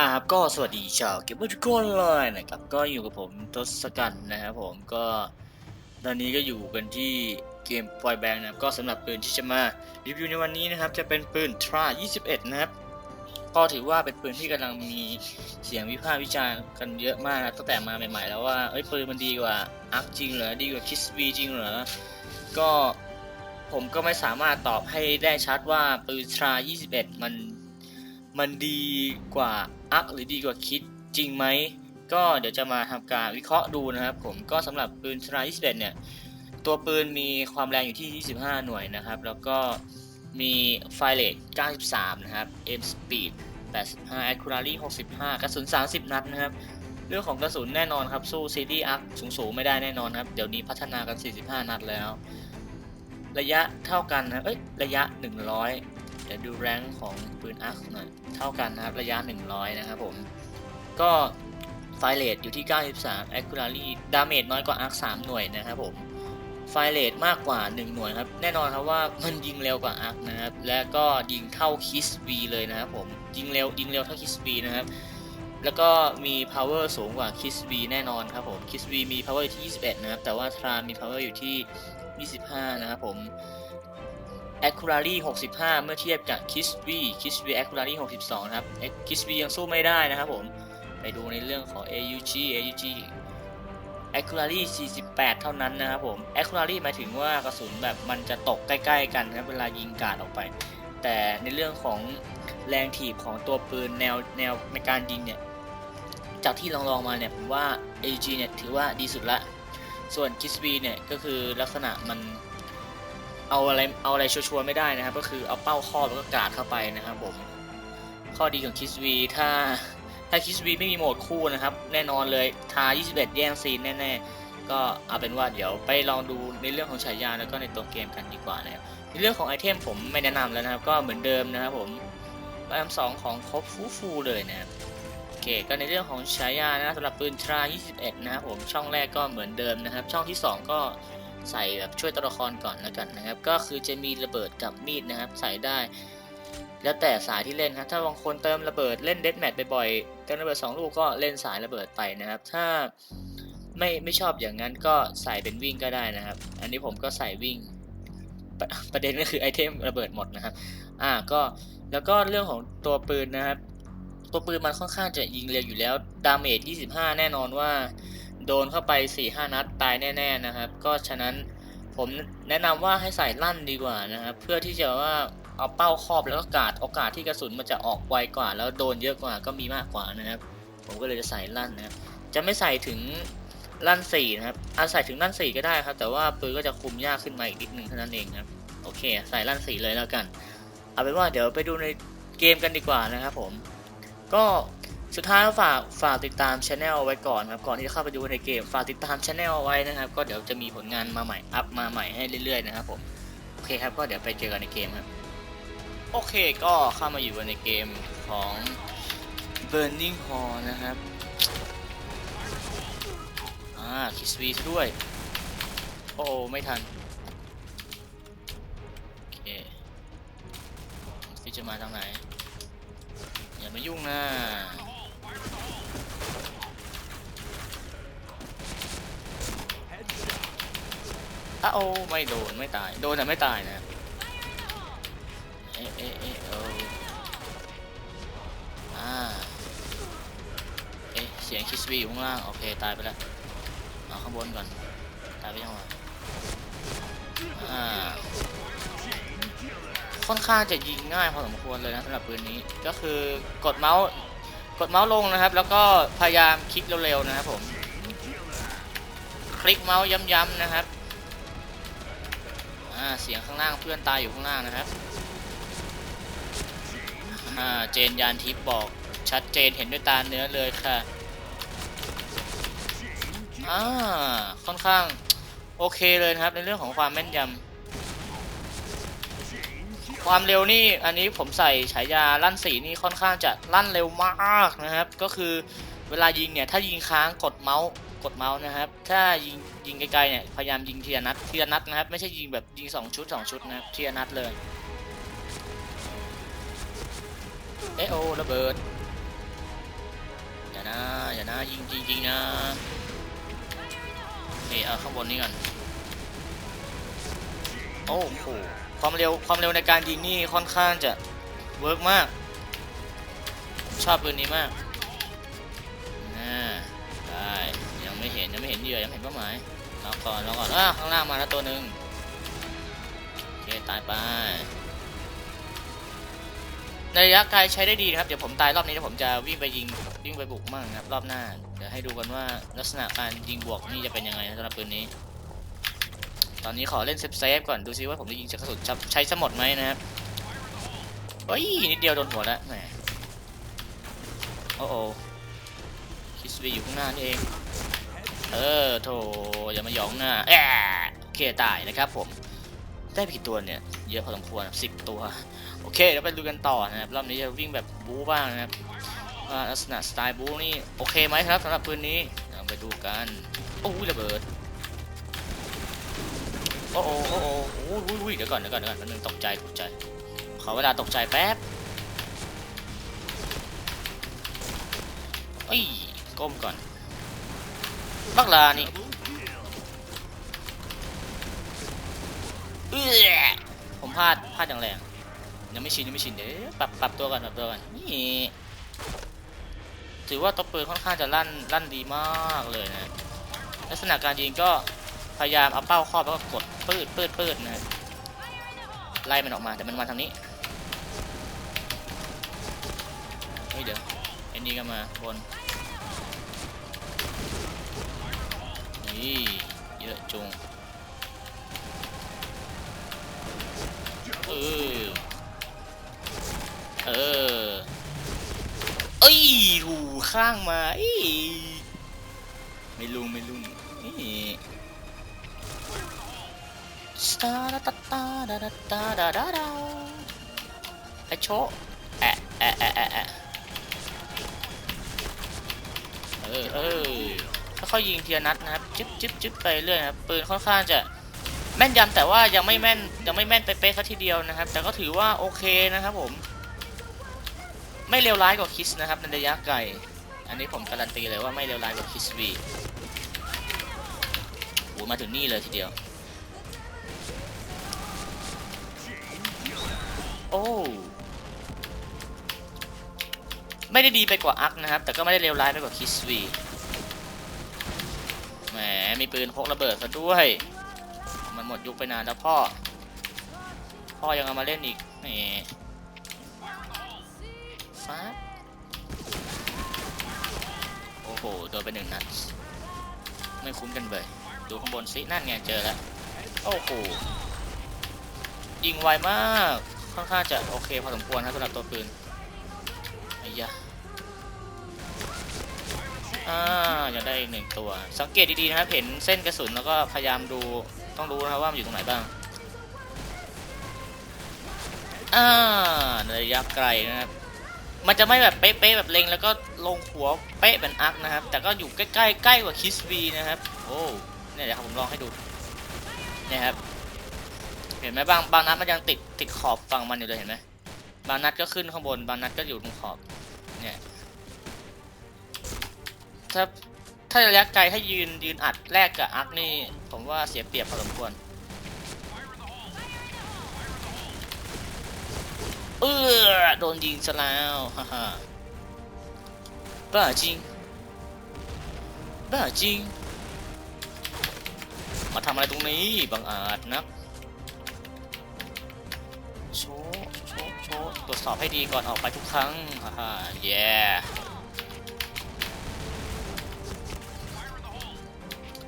อ่าครับก็สวัสดีชาวเกมเมอร์ทุกคนเลยนะครับก็อยู่กับผมทศกัณฐ์นะครับผมก็ตอนนี้ก็อยู่กันที่เกมปอยแบงนะครับก็สำหรับปืนที่จะมารีวิวในวันนี้นะครับ จะเป็นปืนทรา21 นะครับ ก็ถือว่าเป็นปืนที่กำลังมีเสียงวิพากษ์วิจารณ์กันเยอะมากนะตั้งแต่มาใหม่ๆ แล้วว่าเอ้ยปืนมันดีกว่าอาร์คจริงเหรอดีกว่าคิสบีจริงเหรอก็ผมก็ไม่สามารถตอบให้ได้ชัดว่าปืนทรา21 มัน มันดีกว่าอักหรือดีกว่าคิดจริงไหม ก็เดี๋ยวจะมาทำการวิเคราะห์ดูนะครับผมก็สำหรับปืนชนา21เนี่ย ตัวปืนมีความแรงอยู่ที่ 25 หน่วยนะครับ แล้วก็มีไฟเลท93 นะครับ aim speed 85 accuracy 65 กระสุน 30 นัดนะครับ เรื่องของกระสุนแน่นอนครับ สู้ซีรีส์อักสูงๆ ไม่ได้แน่นอนครับ เดี๋ยวนี้พัฒนากัน 45 นัดแล้ว ระยะเท่ากันนะเอ้ย ระยะ 100 เดี๋ยวดูแรงของปืนอาร์คหน่อย เท่ากันนะครับ ระยะ 100 นะครับผม ก็ไฟเลทอยู่ที่ 93 accuracy damage น้อยกว่าอาร์ค3หน่วยนะครับผม ไฟเลทมากกว่า 1 หน่วยครับ แน่นอนครับว่ามันยิงเร็วกว่าอาร์คนะครับ และก็ยิงเท่าคิสบีเลยนะครับผม ยิงเร็วยิงเร็วเท่าคิสบีนะครับ แล้วก็มี power สูงกว่าคิสบีแน่นอนครับผมคิสบีมี power อยู่ที่ 21 นะครับ แต่ว่าทรามี power อยู่ที่ 25 นะครับผม accuracy 65 เมื่อเทียบกับ Kisby Kisby accuracy 62 นะครับ Kisby ยังสู้ไม่ได้นะครับผม ไปดูในเรื่องของ AUG AUG accuracy 48 เท่านั้นนะครับผม accuracy หมายถึงว่ากระสุนแบบมันจะตกใกล้ ๆ กันนะครับเวลายิงกาดออกไป แต่ในเรื่องของแรงถีบของตัวปืนแนวแนวในการยิงเนี่ย จากที่ลองลองๆมาเนี่ยผมว่า AUG เนี่ยถือว่าดีสุดละ ส่วน Kisby เนี่ยก็คือลักษณะมัน เอาอะไรเอาอะไรชัวร์ๆไม่ได้นะครับ ก็คือเอาเป้าครอบแล้วก็กาดเข้าไปนะครับผมข้อดีของคิสวีถ้าถ้าคิสวีไม่มีโหมดคู่นะครับ แน่นอนเลยทา 21 แย่งซีนแน่ๆ ก็เอาเป็นว่าเดี๋ยวไปลองดูในเรื่องของฉายาแล้วก็ในตัวเกมกันดีกว่านะครับในเรื่องของไอเทมผมไม่แนะนำแล้วนะครับ ก็เหมือนเดิมนะครับผมแรมสองของครบฟูฟูเลยนะครับโอเคก็ในเรื่องของฉายานะสำหรับปืนทรา 21 นะครับผมช่องแรกก็เหมือนเดิมนะครับ ช่องที่ 2 ก็ ใส่แบบช่วยตัวละครก่อนแล้วกันนะครับ ก็คือจะมีระเบิดกับมีดนะครับ ใส่ได้ แล้วแต่สายที่เล่นครับ ถ้าบางคนเติมระเบิดเล่นเด a แมทบ่อยๆเติมระเบิด2ลูกก็เล่นสายระเบิดไปนะครับ ถ้าไม่ไม่ชอบอย่างนั้นก็ใส่เป็นวิ่งก็ได้นะครับ อันนี้ผมก็ใส่วิ่งปประเด็นก็คือไอเทมระเบิดหมดนะครับ อ่าก็แล้วก็เรื่องของตัวปืนนะครับ ตัวปืนมันค่อนข้างจะยิงเร็วอยู่แล้ว ดาเมจ 25 แน่นอนว่า โดนเข้าไป4-5นัดตายแน่ๆนะครับ ก็ฉะนั้นผมแนะนำว่าให้ใส่ลั่นดีกว่านะครับเพื่อที่จะว่าเอาเป้าครอบแล้วก็กาดโอกาสที่กระสุนมันจะออกไวกว่า แล้วโดนเยอะกว่าก็มีมากกว่านะครับ ผมก็เลยจะใส่ลั่นนะครับจะไม่ใส่ถึงลั่น4นะครับอาใส่ถึงลั่น4ก็ได้ครับ แต่ว่าปืนก็จะคุมยากขึ้นมาอีกนิดนึงเท่านั้นเองครับโอเค ใส่ลั่น4เลยแล้วกัน เอาเป็นว่าเดี๋ยวไปดูในเกมกันดีกว่านะครับผมก็ สุดท้ายก็ฝากฝากติดตามช anel ไว้ก่อนครับก่อนที่จะเข้าไปดูในเกม ฝากติดตามช anel ไว้นะครับ ก็เดี๋ยวจะมีผลงานมาใหม่อัพมาใหม่ให้เรื่อยๆนะครับผมโอเคครับก็เดี๋ยวไปเจอกันในเกมครับโอเคก็เข้ามาอยู่ในเกมของ Burning Hall นะครับอ่าคิสวีด้วย โอ้ไม่ทันโอเคจะมาทางไหนอย่ามายุ่งนะ อ้าโอ้ไม่โดนไม่ตาย โดนแต่ไม่ตายนะเอะเอะเอะเอออ่าเอ๊ะเสียงคิสวีอยู่ข้างล่างโอเคตายไปแล้วเอาข้างบนก่อนตายไปยังวะอ่าค่อนข้างจะยิงง่ายพอสมควรเลยนะสำหรับปืนนี้ก็คือกดเมาส์กดเมาส์ลงนะครับ แล้วก็พยายามคลิกเร็วๆนะครับผมคลิกเมาส์ย้ำๆนะครับ อ่าเสียงข้างล่างเพื่อนตายอยู่ข้างล่างนะครับอ่าเจนยานทิพย์บอกชัดเจนเห็นด้วยตาเนื้อเลยค่ะอ่าค่อนข้างโอเคเลยนะครับในเรื่องของความแม่นยำความเร็วนี่อันนี้ผมใส่ฉายาลั่นสีนี่ค่อนข้างจะลั่นเร็วมากนะครับ ก็คือเวลายิงเนี่ยถ้ายิงค้างกดเมาส์ กดเมาส์นะครับ ถ้ายิงยิงไกลๆเนี่ยพยายามยิงทีละนัดทีละนัดนะครับ ไม่ใช่ยิงแบบยิงสองชุดสองชุดนะครับทีละนัดเลยเอโอระเบิดอย่านะอย่านะยิงจริงๆนะเอยเอาข้างบนนี้ก่อนโอ้โหความเร็วความเร็วในการยิงนี่ค่อนข้างจะเวิร์กมาก ชอบปืนนี้มาก ยื่อยังเห็นเป้าหมายรอก่อนรอก่อนอ่าข้างล่างมาแล้วตัวหนึ่งโอเคตายไปในระยะไกลใช้ได้ดีนะครับเดี๋ยวผมตายรอบนี้แล้วผมจะวิ่งไปยิงวิ่งไปบุกมั่งนะครับรอบหน้าเดี๋ยวให้ดูกันว่าลักษณะการยิงบวกนี่จะเป็นยังไงสำหรับปืนนี้ ตอนนี้ขอเล่นเซฟเซฟก่อนดูซิว่าผมจะยิงจากกระสุนใช้สมดไหมนะครับเฮ้ยนิดเดียวโดนหัวแล้วแหมโอ้โอคิสวีอยู่ข้างหน้านี่เอง เออโถอย่ามาหยองหน้าแอะเคตายนะครับผมได้ไปกี่ตัวเนี่ยเยอะพอสมควรสิบตัวโอเคเดี๋ยวไปดูกันต่อนะครับรอบนี้จะวิ่งแบบบู๊บ้างนะครับลักษณะสไตล์บู๊นี่โอเคไหมครับสำหรับปืนนี้เราไปดูกันโอ้ยระเบิดโอ้โหโอ้โหโอ้โอ้ยเดี๋ยวก่อนเดี๋ยวก่อนเดี๋ยวก่อนแป๊บนึงตกใจตกใจขอเวลาตกใจแป๊บเอ้ยก้มก่อน บักลานี่เออผมพลาดพลาดอย่างแรงยังไม่ชินยังไม่ชินเดี๋ยวปรับปรับตัวกันปรับตัวกันนี่ถือว่าตัวปืนค่อนข้างจะลั่นลั่นดีมากเลยนะลักษณะการยิงก็พยายามเอาเป้าครอบแล้วก็กดปืดปืดปืดนะไล่มันออกมาแต่มันมาทางนี้เฮ้ยเดี๋ยวไอ้นี่ก็มาบน ยเยอะจงเออเออเอ้ยหูข้างมาไม่ลุงไม่ลุงนี่สตาร์ตตาดาดาดาดาดาดาไอโชแอะแอะแอะแอะเออเออ ค่อยๆยิงทีละนัดนะครับจิ๊บจิ๊บจิ๊บไปเรื่อยนะครับปืนค่อนข้างจะแม่นยำแต่ว่ายังไม่แม่นยังไม่แม่นไปเป๊ะซะทีเดียวนะครับ แต่ก็ถือว่าโอเคนะครับผม ไม่เลวร้ายกว่าคิสนะครับในระยะไกลอันนี้ผมการันตีเลยว่าไม่เลวร้ายกว่าคิสวีโหมาถึงนี่เลยทีเดียว โอ้ไม่ได้ดีไปกว่าอักนะครับ แต่ก็ไม่ได้เลวร้ายไปกว่าคิสวี มมีปืนพกระเบิดซะด้วย มันหมดยุคไปนานแล้วพ่อ พ่อยังเอามาเล่นอีกแหมฟ้าโอ้โห โดนไปหนึ่งนัด ไม่คุ้มกันเลย ดูข้างบนสินั่นไงเจอแล้ว โอ้โห ยิงไวมาก ค่อนข้างจะโอเคพอสมควรครับสำหรับตัวปืนไอ้ยะ อ่าจะได้อีกหนึ่งตัว สังเกตดีๆนะครับเห็นเส้นกระสุนแล้วก็พยายามดูต้องรู้นะครับว่ามันอยู่ตรงไหนบ้างอ่าระยะไกลนะครับมันจะไม่แบบเป๊ะๆแบบเล็งแล้วก็ลงหัวเป๊ะเป็นอาร์คนะครับ แต่ก็อยู่ใกล้ๆใกล้กว่าคิสบีนะครับโอ้เนี่ยเดี๋ยวผมลองให้ดูเนี่ยครับเห็นไหมบางบางนัดมันยังติดติดขอบฝั่งมันอยู่เลยเห็นไหมบางนัดก็ขึ้นข้างบน บางนัดก็อยู่ตรงขอบเนี่ย ถ้าถ้าระยะไกลถ้ายืนยืนอัดแลกกับอาร์คนี่ ผมว่าเสียเปรียบพอสมควรเออโดนยิงซะแล้วฮ่าฮ่าบ้าจริงบ้าจริง มาทำอะไรตรงนี้บังอาจนักโชว์โชว์โชว์ตรวจสอบให้ดีก่อนออกไปทุกครั้งฮ่าฮ่าเย้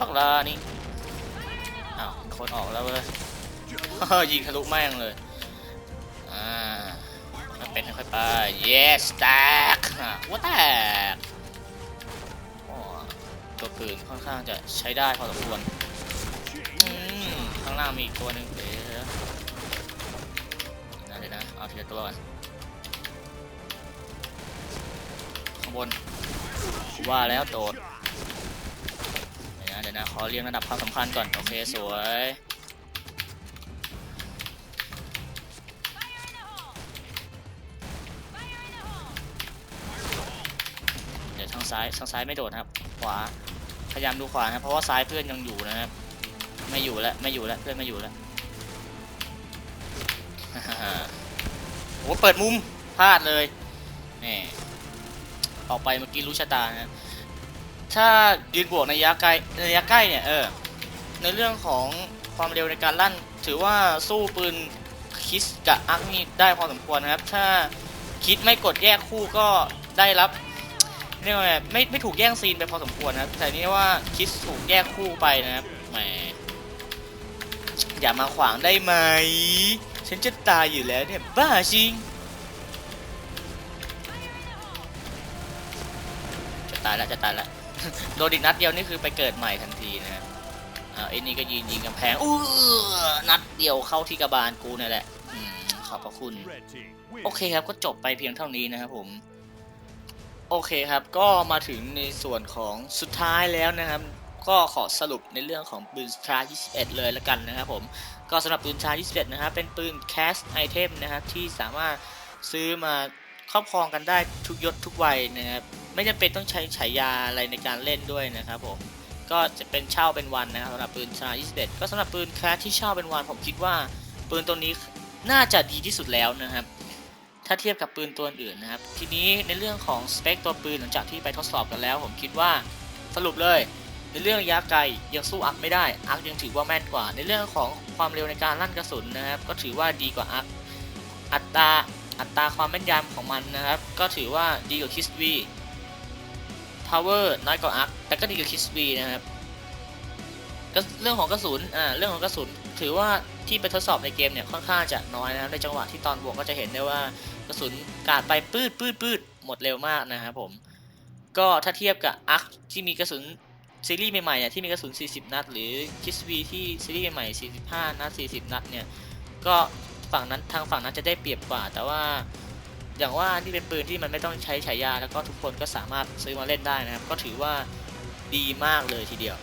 ปักลานี่อ้าวคนออกแล้วเว้ยยิงทะลุแม่งเลยอ่าเป็นค่อยไป yes stack ว้าแตกตัวปืนค่อนข้างจะใช้ได้พอสมควรข้างล่างมีอีกตัวหนึ่งเดี๋ยวนะเดี๋ยวนะ เอาทีละตัวก่อนข้างบนว่าแล้วโดด เดี๋ยวนะ ขอเรียงระดับความสำคัญก่อน โอเค สวย เดี๋ยวทางซ้าย ทางซ้ายไม่โดดครับ ขวา พยายามดูขวานะครับเพราะว่าซ้ายเพื่อนยังอยู่นะครับ ไม่อยู่แล้ว ไม่อยู่แล้ว เพื่อนไม่อยู่แล้ว โอ้เปิดมุม พลาดเลยนี่ออกไปเมื่อกี้รู้ชะตานะ ถ้ายืนบวกในระยะไกลในระยะใกล้เนี่ยเออในเรื่องของความเร็วในการลั่น ถือว่าสู้ปืนคิสกับอักนี่ได้พอสมควรนะครับ ถ้าคิดไม่กดแยกคู่ก็ได้รับเรียกว่าไงไม่ไม่ถูกแย่งซีนไปพอสมควรนะครับแต่นี่ว่าคิดถูกแยกคู่ไปนะครับแหมอย่ามาขวางได้ไหม ฉันจะตายอยู่แล้วเนี่ยบ้าจริงจะตายแล้วจะตายแล้ว โดนอีกนัดเดียวนี่คือไปเกิดใหม่ทันทีนะครับอ่าไอ้นี่ก็ยืนยิงกำแพงอู้นัดเดียวเข้าที่กระบาลกูนี่แหละอขอบพระคุณ โอเคครับก็จบไปเพียงเท่านี้นะครับผม โอเคครับก็มาถึงในส่วนของสุดท้ายแล้วนะครับ ก็ขอสรุปในเรื่องของปืนชา21 เลยละกันนะครับผมก็สำหรับปืนชา21 นะครับเป็นปืนแคสไอเทมนะครับที่สามารถซื้อมาครอบครองกันได้ทุกยศทุกวัยนะครับ ไม่จำเป็นต้องใช้ฉายาอะไรในการเล่นด้วยนะครับผมก็จะเป็นเช่าเป็นวันนะครับสำหรับปืนชา21 ก็สำหรับปืนแคสที่เช่าเป็นวันผมคิดว่า ปืนตัวนี้น่าจะดีที่สุดแล้วนะครับ ถ้าเทียบกับปืนตัวอื่นนะครับ ทีนี้ในเรื่องของสเปคตัวปืนหลังจากที่ไปทดสอบกันแล้ว ผมคิดว่าสรุปเลย ในเรื่องระยะไกลยังสู้อักไม่ได้อักยังถือว่าแม่นกว่า ในเรื่องของความเร็วในการลั่นกระสุนนะครับ ก็ถือว่าดีกว่าอักอัตราอัตราความแม่นยำของมันนะครับ ก็ถือว่าดีกว่าคิสวี พาวเวอร์น้อยกว่าอักแต่ก็ดีกว่าคิสวีนะครับก็เรื่องของกระสุนอ่าเรื่องของกระสุนถือว่าที่ไปทดสอบในเกมเนี่ยค่อนข้างจะน้อยนะครับในจังหวะที่ตอนบวกก็จะเห็นได้ว่ากระสุนกาดไปปืดปืดปืดหมดเร็วมากนะครับผมก็ถ้าเทียบกับอักที่มีกระสุนซีรีส์ใหม่ๆเนี่ยที่มีกระสุน 40 นัด หรือคิสวีที่ซีรีส์ใหม่ๆ45 นัด 40 นัดเนี่ยก็ฝั่งนั้นทางฝั่งนั้นจะได้เปรียบกว่า แต่ว่า อย่างว่านี่เป็นปืนที่มันไม่ต้องใช้ฉายาแล้วก็ทุกคนก็สามารถซื้อมาเล่นได้นะครับ ก็ถือว่าดีมากเลยทีเดียว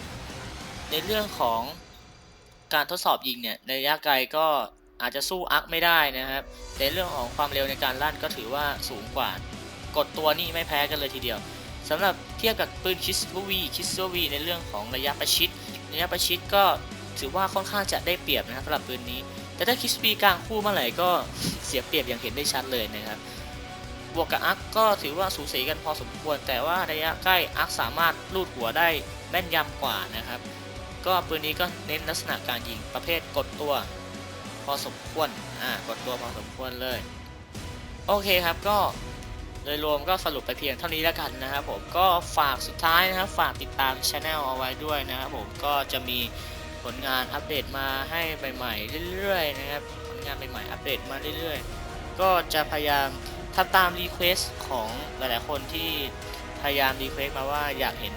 ในเรื่องของการทดสอบยิงเนี่ยในระยะไกลก็อาจจะสู้อักไม่ได้นะครับ ในเรื่องของความเร็วในการลั่นก็ถือว่าสูงกว่ากดตัวนี่ไม่แพ้กันเลยทีเดียวสำหรับเทียบกับปืนคิสโวีคิสโวีในเรื่องของระยะประชิดระยะประชิดก็ถือว่าค่อนข้างจะได้เปรียบนะครับสำหรับปืนนี้ แต่ถ้าคิสวีกลางคู่เมื่อไหร่ก็เสียเปรียบอย่างเห็นได้ชัดเลยนะครับ บวกกับอักก็ถือว่าสูสีกันพอสมควร แต่ว่าระยะใกล้อักสามารถลูดหัวได้แม่นยำกว่านะครับ ก็ปืนนี้ก็เน้นลักษณะการยิงประเภทกดตัว พอสมควรอ่ากดตัวพอสมควรเลย โอเคครับก็โดยรวมก็สรุปไปเพียงเท่านี้แล้วกันนะครับผมก็ฝากสุดท้ายนะครับฝากติดตามช anel เอาไว้ด้วยนะครับผมก็จะมีผลงานอัปเดตมาให้ใหม่ๆเรื่อยๆนะครับผลงานใหม่ๆอัปเดตมาเรื่อยๆ ก็จะพยายาม ทำตามรีเควสของหลายๆคนที่พยายามรีเควสมาว่าอยากเห็น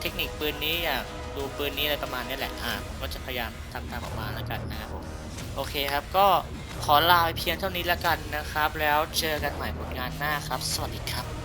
เทคนิคปืนนี้อยากดูปืนนี้อะไรประมาณนี้แหละ อ่าผมก็จะพยายามทำตามออกมาแล้วกันนะครับผม โอเคครับ ก็ขอลาไปเพียงเท่านี้แล้วกันนะครับ แล้วเจอกันใหม่ผลงานหน้าครับ สวัสดีครับ